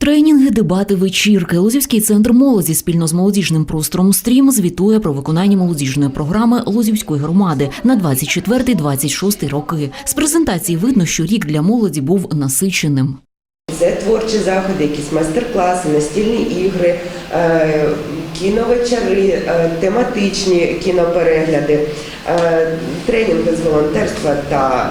Тренінги, дебати, вечірки. Лозівський центр молоді спільно з молодіжним простором Стрім звітує про виконання молодіжної програми Лозівської громади на 24-26 роки. З презентації видно, що рік для молоді був насиченим. Це творчі заходи, якісь майстер-класи, настільні ігри, е, кіновечори, е, тематичні кіноперегляди, е, тренінги з волонтерства та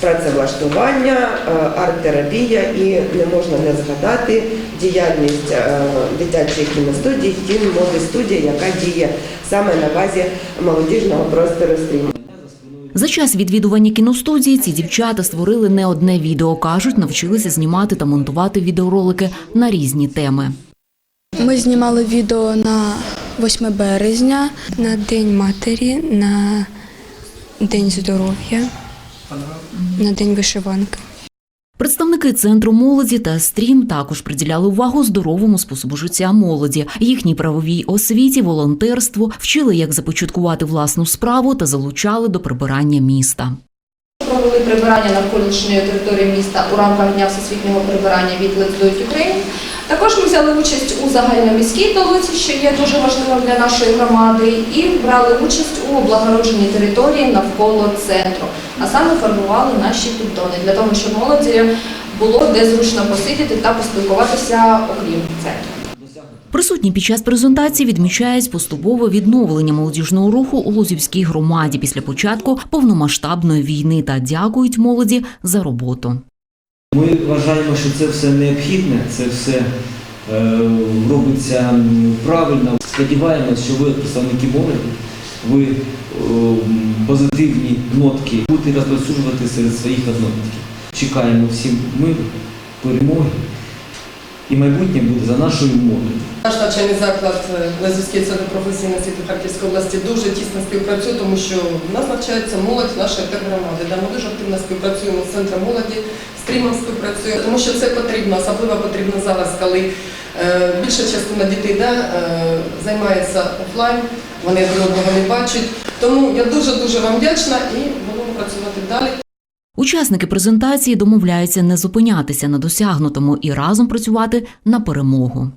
працевлаштування, е, арт-терапія і не можна не згадати діяльність е, дитячої кіностудії «Тін Моди студія, яка діє саме на базі молодіжного простору стрім. За час відвідування кіностудії ці дівчата створили не одне відео. кажуть, навчилися знімати та монтувати відеоролики на різні теми. Ми знімали відео на 8 березня, на День матері, на День здоров'я, на День вишиванки. Представники центру молоді та стрім також приділяли увагу здоровому способу життя молоді, їхній правовій освіті, волонтерству, вчили, як започаткувати власну справу та залучали до прибирання міста. Провели прибирання навколишньої території міста у рамках Дня всесвітнього прибирання від Let's Do It Ukraine. Також ми взяли участь у загальноміській толоці, що є дуже важливим для нашої громади, і брали участь у облагородженні території навколо центру, а саме формували наші піддони для того, щоб молоді було де зручно посидіти та поспілкуватися окрім центру. Присутні під час презентації відмічають поступове відновлення молодіжного руху у Лозівській громаді після початку повномасштабної війни та дякують молоді за роботу. Ми вважаємо, що це все необхідне, це все е, робиться правильно. Сподіваємось, що ви, представники молоді, ви е, позитивні нотки будете розповсюджувати серед своїх однодників. Чекаємо всім миру, перемоги. І майбутнє буде за нашою молоддю. Наш навчальний заклад е, Лазівський центр професійної освіти Харківської області дуже тісно співпрацює, тому що в нас навчається молодь нашої тергромади. Да, ми дуже активно співпрацюємо з центром молоді, з стрімом співпрацюємо, тому що це потрібно, особливо потрібно зараз, коли е, більша частина дітей да, е, займається офлайн, вони одного не бачать. Тому я дуже дуже вам вдячна і будемо працювати далі. Учасники презентації домовляються не зупинятися на досягнутому і разом працювати на перемогу.